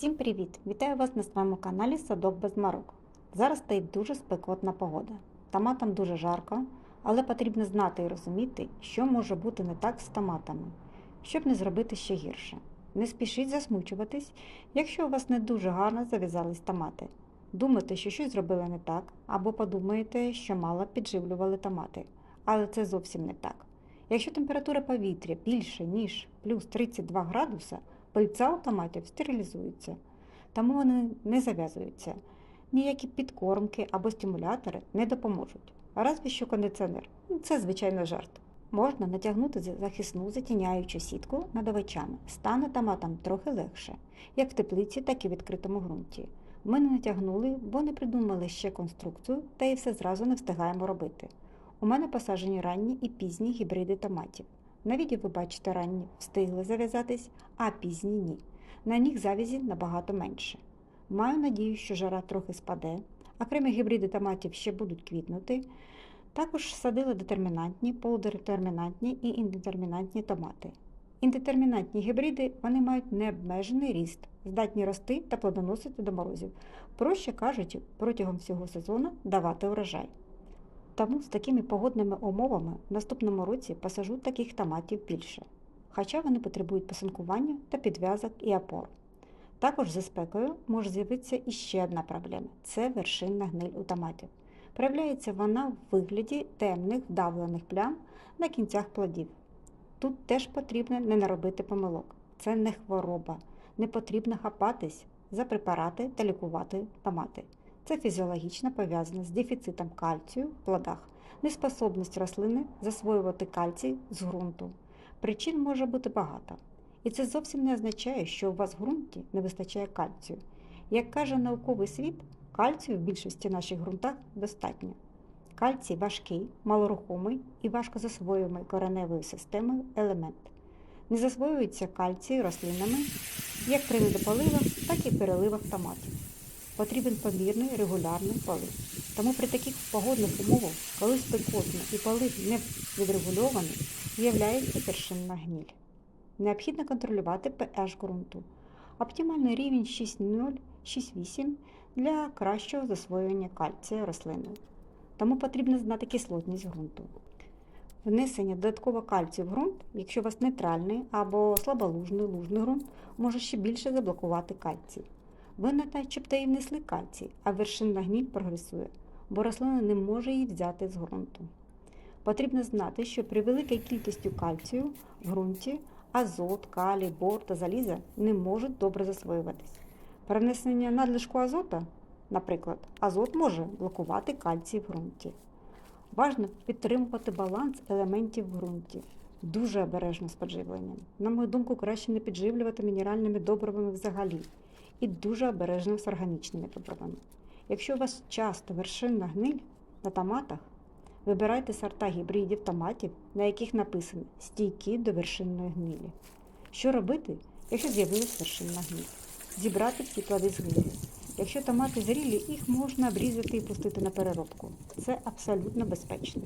Всім привіт! Вітаю вас на своєму каналі Садок без марок. Зараз стоїть дуже спекотна погода. Томатам дуже жарко, але потрібно знати і розуміти, що може бути не так з томатами, щоб не зробити ще гірше. Не спішіть засмучуватись, якщо у вас не дуже гарно зав'язались томати. Думайте, що щось зробили не так, або подумаєте, що мало підживлювали томати. Але це зовсім не так. Якщо температура повітря більше, ніж плюс 32 градуса, пильця у томатів стерилізується, тому вони не зав'язуються. Ніякі підкормки або стимулятори не допоможуть. Разве що кондиціонер. Ну, Це, звичайно, жарт. Можна натягнути захисну затіняючу сітку над овочами. Стане томатам трохи легше, як в теплиці, так і в відкритому ґрунті. Ми не натягнули, бо не придумали ще конструкцію, та й все зразу не встигаємо робити. У мене посаджені ранні і пізні гібриди томатів. На відео ви бачите ранні встигли зав'язатись, а пізні ні. На них завязі набагато менше. Маю надію, що жара трохи спаде, окремі гібриди томатів ще будуть квітнути. Також садила детермінантні, полудетермінантні і індетермінантні томати. Індетермінантні гібриди вони мають необмежений ріст, здатні рости та плодоносити до морозів. Проще кажучи, протягом всього сезону давати урожай. Тому з такими погодними умовами в наступному році посажу таких томатів більше, хоча вони потребують посинкування та підв'язок і опор. Також за спекою може з'явитися іще одна проблема це вершинна гниль у томатів. Проявляється вона в вигляді темних вдавлених плям на кінцях плодів. Тут теж потрібно не наробити помилок. Це не хвороба, не потрібно хапатись за препарати та лікувати томати. Це фізіологічно пов'язано з дефіцитом кальцію в плодах, неспособність рослини засвоювати кальцій з ґрунту. Причин може бути багато. І це зовсім не означає, що у вас в ґрунті не вистачає кальцію. Як каже науковий світ, кальцію в більшості наших ґрунтах достатньо. Кальцій важкий, малорухомий і важко засвоюємий кореневою системою елемент. Не засвоюється кальцій рослинами як при недополивах, так і переливах томатів потрібен помірний регулярний полив. Тому при таких погодних умовах, коли спекотно і полив не відрегульований, з'являється вершинна гніль. Необхідно контролювати pH ґрунту. Оптимальний рівень 6,0-6,8 для кращого засвоювання кальція рослиною. Тому потрібно знати кислотність ґрунту. Внесення додатково кальцію в ґрунт, якщо у вас нейтральний або слаболужний лужний ґрунт, може ще більше заблокувати кальцій. Ви начебто і внесли кальцій, а вершинна гніль прогресує, бо рослина не може її взяти з ґрунту. Потрібно знати, що при великій кількості кальцію в ґрунті азот, калій, бор та заліза не можуть добре засвоюватись. При внесенні надлишку азота, наприклад, азот може блокувати кальцій в ґрунті. Важно підтримувати баланс елементів в ґрунті. Дуже обережно з підживленням. На мою думку, краще не підживлювати мінеральними добривами взагалі і дуже обережно з органічними добривами. Якщо у вас часто вершинна гниль на томатах, вибирайте сорта гібридів томатів, на яких написано стійкі до вершинної гнилі. Що робити, якщо з'явилась вершинна гниль? Зібрати всі плоди з гнилі. Якщо томати зрілі, їх можна обрізати і пустити на переробку. Це абсолютно безпечно.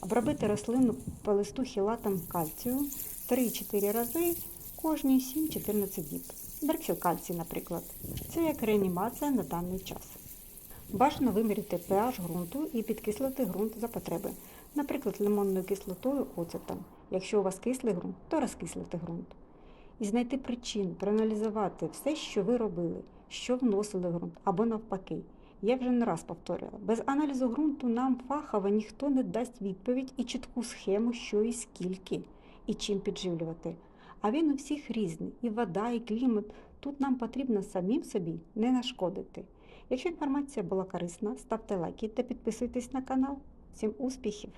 Обробити рослину по листу хілатом кальцію 3-4 рази кожні 7-14 діб. Берксіл наприклад. Це як реанімація на даний час. Бажано виміряти pH ґрунту і підкислити ґрунт за потреби, наприклад, лимонною кислотою оцетом. Якщо у вас кислий ґрунт, то розкислити ґрунт. І знайти причин, проаналізувати все, що ви робили, що вносили в ґрунт або навпаки. Я вже не раз повторювала, без аналізу ґрунту нам фахово ніхто не дасть відповідь і чітку схему, що і скільки, і чим підживлювати. А він у всіх різний, і вода, і клімат. Тут нам потрібно самим собі не нашкодити. Якщо інформація була корисна, ставте лайки та підписуйтесь на канал. Всім успіхів!